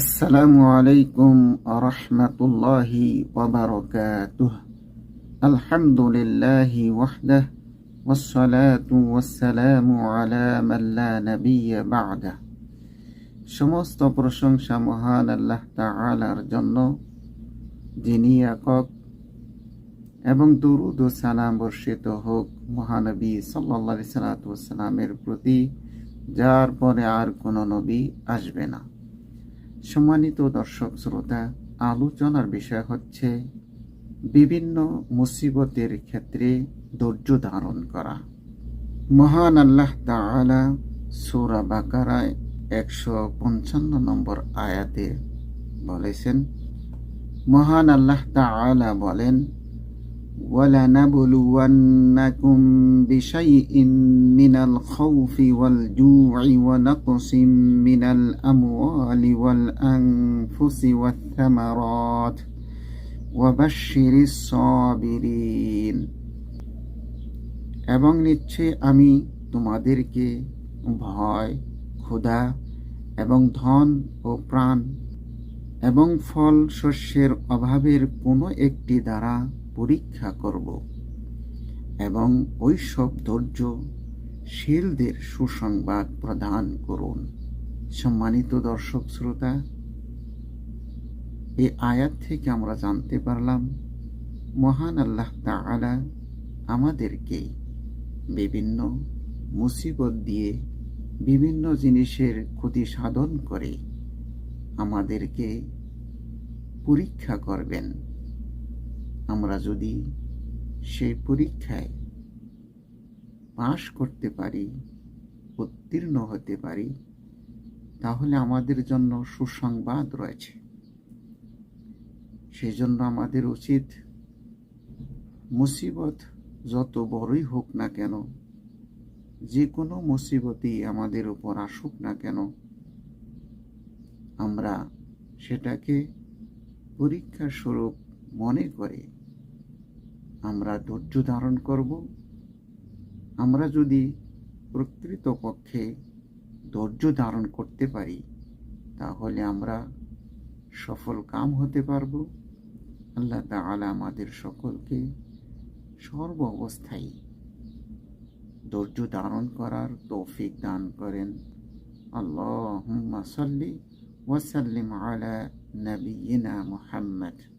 আসসালামু আলাইকুম আরহামতুল্লাহি ওবরকাতুহ আলহামদুলিল্লাহি ওয়াহদাহ, ওয়াসসালাতু ওয়াসসালামু আলা মান লা নাবিয়্যা বা'দা। সমস্ত প্রশংসা মহান আল্লাহ তাআলার জন্য, যিনি একক এবং দরুদ ও সালাম বর্ষিত হোক মহানবী সাল্লাল্লাহু আলাইহি প্রতি, যার পরে আর কোনো নবী আসবে না। সম্মানিত দর্শক শ্রোতা, আলোচনার বিষয় হচ্ছে বিভিন্ন মুসিবতের ক্ষেত্রে ধৈর্য ধারণ করা। মহান আল্লাহ তালা সুরা বাকারায় একশো পঞ্চান্ন নম্বর আয়াতে বলেছেন, মহান আল্লাহ তালা বলেন ولنبلونكم بشيء من الخوف والجوع ونقص من الأموال والأنفس والثمرات وبشر الصابرين এবং নিশ্চয় আমি তোমাদেরকে ভয় ক্ষুধা এবং ধন ও প্রাণ এবং ফল শস্যের অভাবের কোনো একটি দ্বারা পরীক্ষা করব এবং ওই সব ধৈর্যশীলদের সুসংবাদ প্রদান করুন। সম্মানিত দর্শক শ্রোতা এই আয়াত থেকে আমরা জানতে পারলাম, মহান আল্লাহ তাআলা আমাদেরকে বিভিন্ন মুসিবত দিয়ে বিভিন্ন জিনিসের ক্ষতি সাধন করে আমাদেরকে পরীক্ষা করবেন। আমরা যদি সেই পরীক্ষায় পাশ করতে পারি, উত্তীর্ণ হতে পারি, তাহলে আমাদের জন্য সুসংবাদ রয়েছে। সেই জন্য আমাদের উচিত মুসিবত যত বড়ই হোক না কেন, যে কোনো মুসিবতই আমাদের উপর আসুক না কেন, আমরা সেটাকে পরীক্ষা স্বরূপ মনে করে আমরা ধৈর্য ধারণ করব। আমরা যদি প্রকৃতপক্ষে ধৈর্য ধারণ করতে পারি, তাহলে আমরা সফল কাম হতে পারব। আল্লাহ তাআলা আমাদের সকলকে সর্ব অবস্থায় ধৈর্য ধারণ করার তৌফিক দান করেন। আল্লাহ সাল্লি ওয়াসাল্লিম আলা নবীনা মুহাম্মদ।